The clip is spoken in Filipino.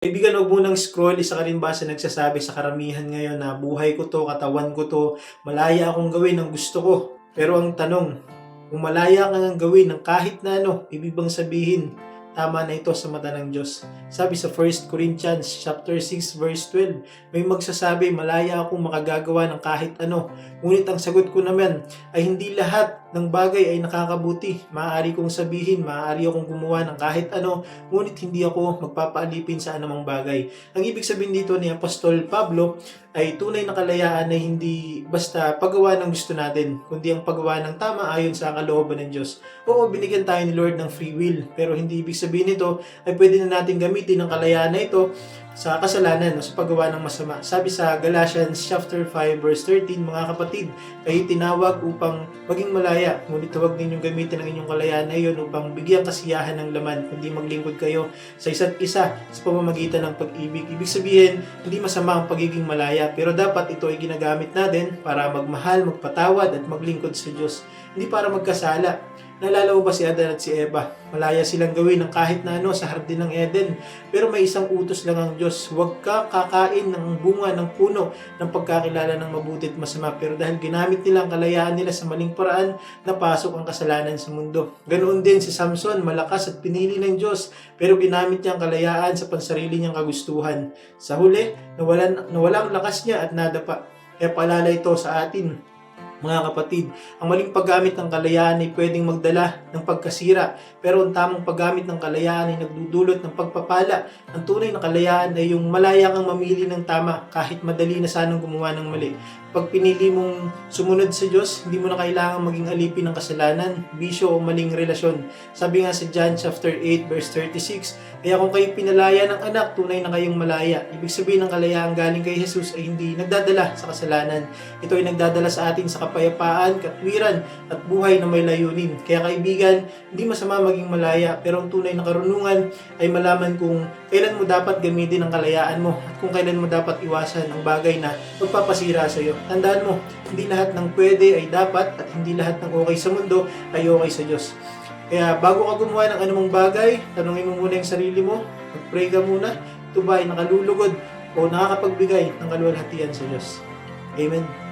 Kaibigan, huwag munang scroll. Isa ka rin ba sa nagsasabi sa karamihan ngayon na buhay ko to, katawan ko to, malaya akong gawin ang gusto ko. Pero ang tanong, kung malaya ka nang gawin ng kahit na ano, ibig bang sabihin, tama na ito sa mata ng Diyos. Sabi sa 1 Corinthians chapter 6 verse 12, may magsasabi, malaya akong makagagawa ng kahit ano. Ngunit ang sagot ko naman ay hindi lahat ng bagay ay nakakabuti. Maaari kong sabihin, maaari akong gumawa ng kahit ano, ngunit hindi ako magpapaalipin sa anumang bagay. Ang ibig sabihin dito ni Apostol Pablo ay tunay na kalayaan na hindi basta paggawa ng gusto natin, kundi ang paggawa ng tama ayon sa kalooban ng Diyos. Oo, binigyan tayo ni Lord ng free will, pero hindi ibig sabihin nito ay pwede na natin gamitin ang kalayaan na ito sa kasalanan o sa paggawa ng masama. Sabi sa Galatians chapter 5 verse 13, mga kapatid, kayo tinawag upang maging malaya, ngunit huwag ninyong gamitin ang inyong kalayaan na iyon upang bigyan kasiyahan ng laman, kundi maglingkod kayo sa isa't isa sa pamamagitan ng pag-ibig. Ibig sabihin, hindi masama ang pagiging malaya, pero dapat ito ay ginagamit natin para magmahal, magpatawad at maglingkod sa Diyos. Hindi para magkasala. Nalala mo ba si Adan at si Eva? Malaya silang gawin ng kahit na ano sa hardin ng Eden. Pero may isang utos lang ang Diyos. Huwag ka kakain ng bunga ng puno ng pagkakilala ng mabuti at masama. Pero dahil ginamit nila ang kalayaan nila sa maling paraan, napasok ang kasalanan sa mundo. Ganoon din si Samson, malakas at pinili ng Diyos. Pero ginamit niya ang kalayaan sa pansarili niyang kagustuhan. Sa huli, nawalan, nawala ang lakas niya at nadapa. Kaya paalala ito sa atin, mga kapatid, ang maling paggamit ng kalayaan ay pwedeng magdala ng pagkasira, pero ang tamang paggamit ng kalayaan ay nagdudulot ng pagpapala. Ang tunay na kalayaan ay yung malaya kang mamili ng tama kahit madali na sanang gumawa ng mali. Pag pinili mong sumunod sa Diyos, hindi mo na kailangan maging alipin ng kasalanan, bisyo o maling relasyon. Sabi nga sa John chapter 8 verse 36, Kaya kung kayo pinalaya ng anak, tunay na kayong malaya. Ibig sabihin ng kalayaan galing kay Jesus ay hindi nagdadala sa kasalanan. Ito ay nagdadala sa atin sa kapayapaan, katwiran, at buhay na may layunin. Kaya kaibigan, hindi masama maging malaya, pero ang tunay na karunungan ay malaman kung kailan mo dapat gamitin ang kalayaan mo at kung kailan mo dapat iwasan ang bagay na magpapasira sa iyo. Tandaan mo, hindi lahat ng pwede ay dapat at hindi lahat ng okay sa mundo ay okay sa Diyos. Kaya bago ka gumawa ng anumang bagay, tanungin mo muna yung sarili mo, mag-pray ka muna, ito ba ay nakalulugod o nakakapagbigay ng kaluwalhatian sa Diyos. Amen.